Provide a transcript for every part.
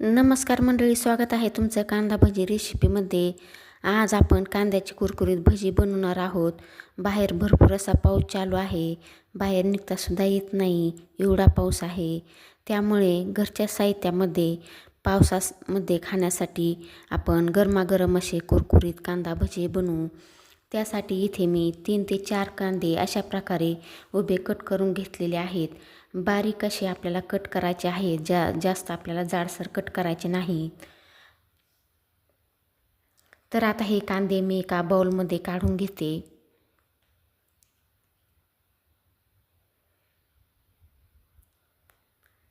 नमस्कार मंडळी स्वागत आहे तुमचं कांदा भजी रेसिपीमध्ये आज आपण कांद्याची कुरकुरीत भजी बनवणार आहोत. बाहेर भरपूर असा पाऊस चालू आहे. बाहेर निघतासुद्धा येत नाही एवढा पाऊस आहे. त्यामुळे घरच्या साहित्यामध्ये पावसामध्ये खाण्यासाठी आपण गरमागरम असे कुरकुरीत कांदा भजी बनवू. त्यासाठी इथे मी तीन ते चार कांदे अशा प्रकारे उभे कट करून घेतलेले आहेत. बारीक असे आपल्याला कट करायचे आहेत. जा जास्त आपल्याला जाडसर कट करायचे नाही. तर आता हे कांदे मी एका बाउलमध्ये काढून घेते.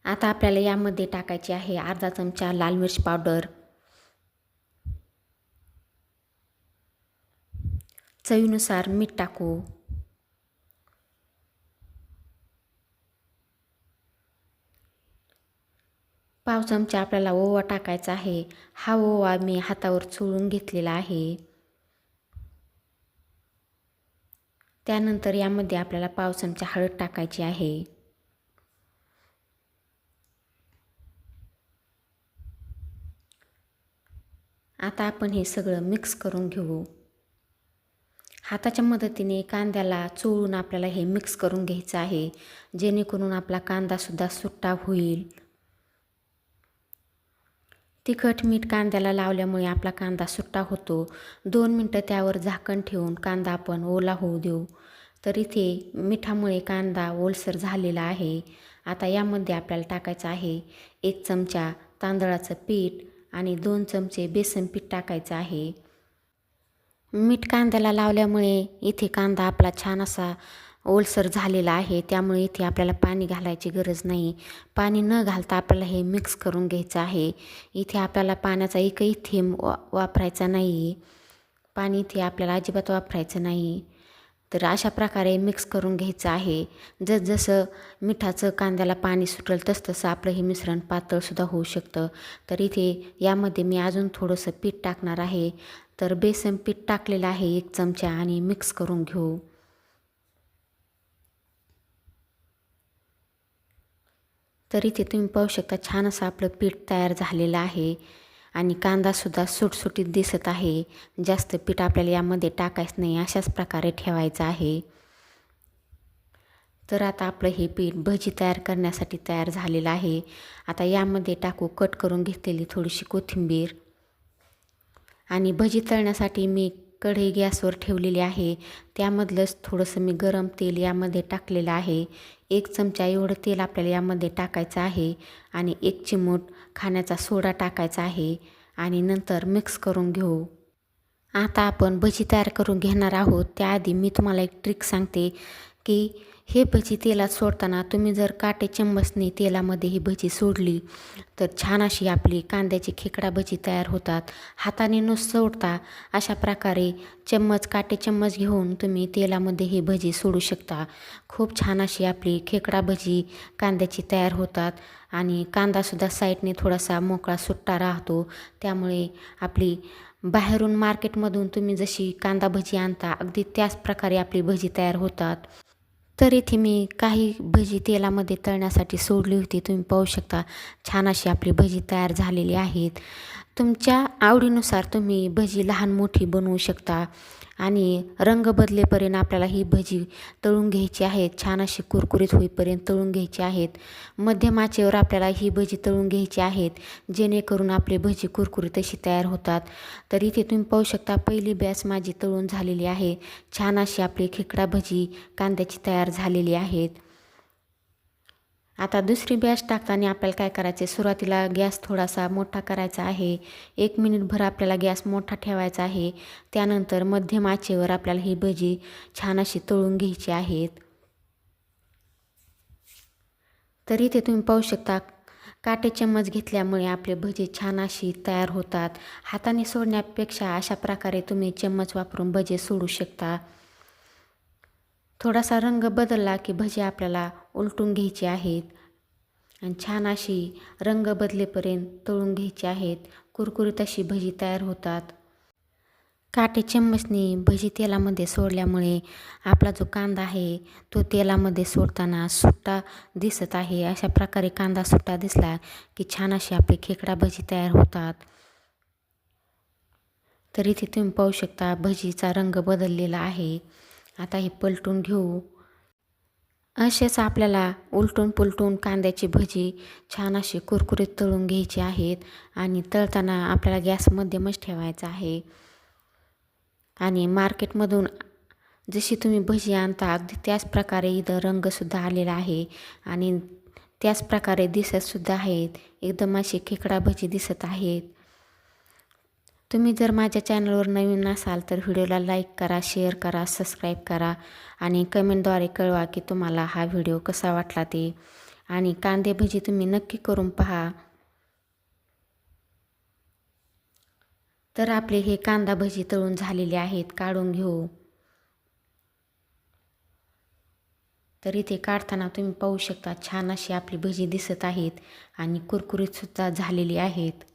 आता आपल्याला यामध्ये टाकायचे आहे अर्धा चमचा लाल मिर्च पावडर. चवीनुसार मीठ टाकू. पाव चमचा आपल्याला ओवा टाकायचा आहे. हा ओवा मी हातावर चोळून घेतलेला आहे. त्यानंतर यामध्ये आपल्याला पाव चमचा हळद टाकायची आहे. आता आपण हे सगळं मिक्स करून घेऊ. हाताच्या मदतीने कांद्याला चोळून आपल्याला हे मिक्स करून घ्यायचं आहे. जेणेकरून आपला कांदासुद्धा सुट्टा होईल. तिखट मीठ कांद्याला लावल्यामुळे आपला कांदा सुट्टा होतो. दोन मिनटं त्यावर झाकण ठेवून कांदा आपण ओला होऊ देऊ. तर इथे मिठामुळे कांदा ओलसर झालेला आहे. आता यामध्ये आपल्याला टाकायचं आहे एक चमचा तांदळाचं पीठ आणि दोन चमचे बेसन पीठ टाकायचं आहे. मीठ कांद्याला लावल्यामुळे इथे कांदा आपला छान असा ओलसर झालेला आहे. त्यामुळे इथे आपल्याला पाणी घालायची गरज नाही. पाणी न घालता आपल्याला हे मिक्स करून घ्यायचं आहे. इथे आपल्याला पाण्याचा एकही थेंब वा वापरायचा नाही. पाणी इथे आपल्याला अजिबात वापरायचं नाही. तर अशा प्रकारे मिक्स करून घ्यायचं आहे. जसजसं मिठाचं कांद्याला पाणी सुटेल तसतसं आपलं हे मिश्रण पातळसुद्धा होऊ शकतं. तर इथे यामध्ये मी अजून थोडंसं पीठ टाकणार आहे. तर बेसन पीठ टाकलेलं आहे एक चमचा आणि मिक्स करून घेऊ. तर इथे तुम्ही पाहू शकता छान असं आपलं पीठ तयार झालेलं आहे आणि कांदासुद्धा सुटसुटीत दिसत आहे. जास्त पीठ आपल्याला यामध्ये टाकायचं नाही अशाच प्रकारे ठेवायचं आहे. तर आता आपलं हे पीठ भजी तयार करण्यासाठी तयार झालेलं आहे. आता यामध्ये टाकू कट करून घेतलेली थोडीशी कोथिंबीर. आणि भजी तळण्यासाठी मी कढई गॅसवर ठेवलेली आहे. त्यामधलंच थोडंसं मी गरम तेल यामध्ये टाकलेलं आहे. एक चमचा एवढं तेल आपल्याला यामध्ये टाकायचं आहे आणि एक चिमूट खाण्याचा सोडा टाकायचा आहे आणि नंतर मिक्स करून घेऊ. आता आपण भजी तयार करून घेणार आहोत. त्याआधी मी तुम्हाला एक ट्रिक सांगते की हे भजी तेलात सोडताना तुम्ही जर काटे चम्मचने तेलामध्ये ही भजी सोडली तर छान अशी आपली कांद्याची खेकडा भजी तयार होतात. हाताने न सोडता अशा प्रकारे चम्मच काटे चम्मच घेऊन तुम्ही तेलामध्ये ही भजी सोडू शकता. खूप छान अशी आपली खेकडा भजी कांद्याची तयार होतात आणि कांदासुद्धा साईडने थोडासा मोकळा सुट्टा राहतो. त्यामुळे आपली बाहेरून मार्केटमधून तुम्ही जशी कांदा भजी आणता अगदी त्याच प्रकारे आपली भजी तयार होतात. तर इथे मी काही भजी तेलामध्ये तळण्यासाठी सोडली होती. तुम्ही पाहू शकता छान अशी आपली भजी तयार झालेली आहेत. तुमच्या आवडीनुसार तुम्ही भजी लहान मोठी बनवू शकता. आणि रंग बदलेपर्यंत आपल्याला ही भजी तळून घ्यायची आहेत छान अशी कुरकुरीत होईपर्यंत तळून घ्यायची आहेत. मध्यम आचेवर आपल्याला ही भजी तळून घ्यायची आहेत. जेणेकरून आपली भजी कुरकुरीत अशी तयार होतात. तर इथे तुम्ही पाहू शकता पहिली बॅस माझी तळून झालेली आहे. छान अशी आपली खेकडा भजी कांद्याची तयार झालेली आहेत. आता दुसरी बॅच टाकताना आपल्याला काय करायचं आहे सुरुवातीला गॅस थोडासा मोठा करायचा आहे. एक मिनिटभर आपल्याला गॅस मोठा ठेवायचा आहे. त्यानंतर मध्यम आचेवर आपल्याला ही भजी छान अशी तळून घ्यायची आहेत. तर इथे तुम्ही पाहू शकता काटे चम्मच घेतल्यामुळे आपले भजी छान अशी तयार होतात. हाताने सोडण्यापेक्षा अशा प्रकारे तुम्ही चम्मच वापरून भजे सोडू शकता. थोडासा रंग बदलला की भजी आपल्याला उलटून घ्यायची आहेत. आणि छान अशी रंग बदलेपर्यंत तळून घ्यायची आहेत. कुरकुरीत अशी भजी तयार होतात. काटे चम्मचने भजी तेलामध्ये सोडल्यामुळे आपला जो कांदा आहे तो तेलामध्ये सोडताना सुट्टा दिसत आहे. अशा प्रकारे कांदा सुट्टा दिसला की छान अशी आपली खेकडा भजी तयार होतात. तर इथे तुम्ही पाहू शकता भजीचा रंग बदललेला आहे. आता हे पलटून घेऊ. असेच आपल्याला उलटून पुलटून कांद्याची भजी छान अशी कुरकुरीत तळून घ्यायची आहेत आणि तळताना आपल्याला गॅस मध्यमच ठेवायचा आहे. आणि मार्केटमधून जशी तुम्ही भजी आणता अगदी त्याच प्रकारे इथं रंगसुद्धा आलेला आहे आणि त्याच प्रकारे दिसतसुद्धा आहेत. एकदम अशी खेकडा भजी दिसत आहेत. तुम्ही जर माझ्या चॅनलवर नवीन असाल तर व्हिडिओला लाईक करा शेअर करा सबस्क्राईब करा आणि कमेंटद्वारे कळवा की तुम्हाला हा व्हिडिओ कसा वाटला ते. आणि कांदे भजी तुम्ही नक्की करून पहा. तर आपले हे कांदा भजी तळून झालेले आहेत काढून घेऊ. तर इथे काढताना तुम्ही पाहू शकता छान अशी आपली भजी दिसत आहेत आणि कुरकुरीतसुद्धा झालेली आहेत.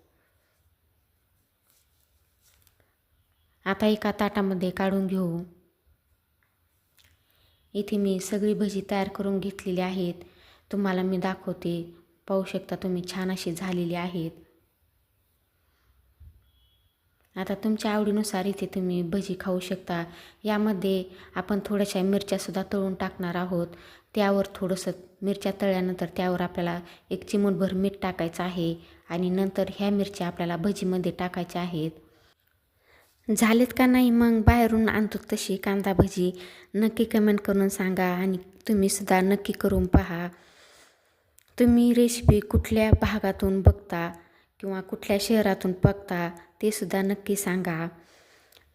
आता एका ताटामध्ये काढून घेऊ. इथे मी सगळी भजी तयार करून घेतलेली आहेत. तुम्हाला मी दाखवते. पाहू शकता तुम्ही छान अशी झालेली आहेत. आता तुमच्या आवडीनुसार इथे तुम्ही भजी खाऊ शकता. यामध्ये आपण थोड्याशा मिरच्यासुद्धा तळून टाकणार आहोत. त्यावर थोडंसं मिरच्या तळल्यानंतर त्यावर आपल्याला एक चिमूटभर मीठ टाकायचं आहे. आणि नंतर ह्या मिरच्या आपल्याला भजीमध्ये टाकायच्या आहेत. झालेत का नाही मग बाहेरून आणतो तशी कांदा भजी. नक्की कमेंट करून सांगा आणि तुम्हीसुद्धा नक्की करून पहा. तुम्ही रेसिपी कुठल्या भागातून बघता किंवा कुठल्या शहरातून बघता ते सुद्धा नक्की सांगा.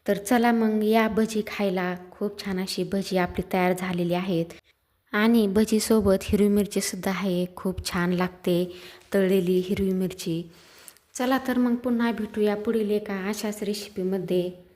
तर चला मग या भजी खायला. खूप छान अशी भजी आपली तयार झालेली आहेत. आणि भजीसोबत हिरवी मिरचीसुद्धा आहे. खूप छान लागते तळलेली हिरवी मिरची. चला तर मग पुन्हा भेटूया पुढील एका अशाच रेसिपीमध्ये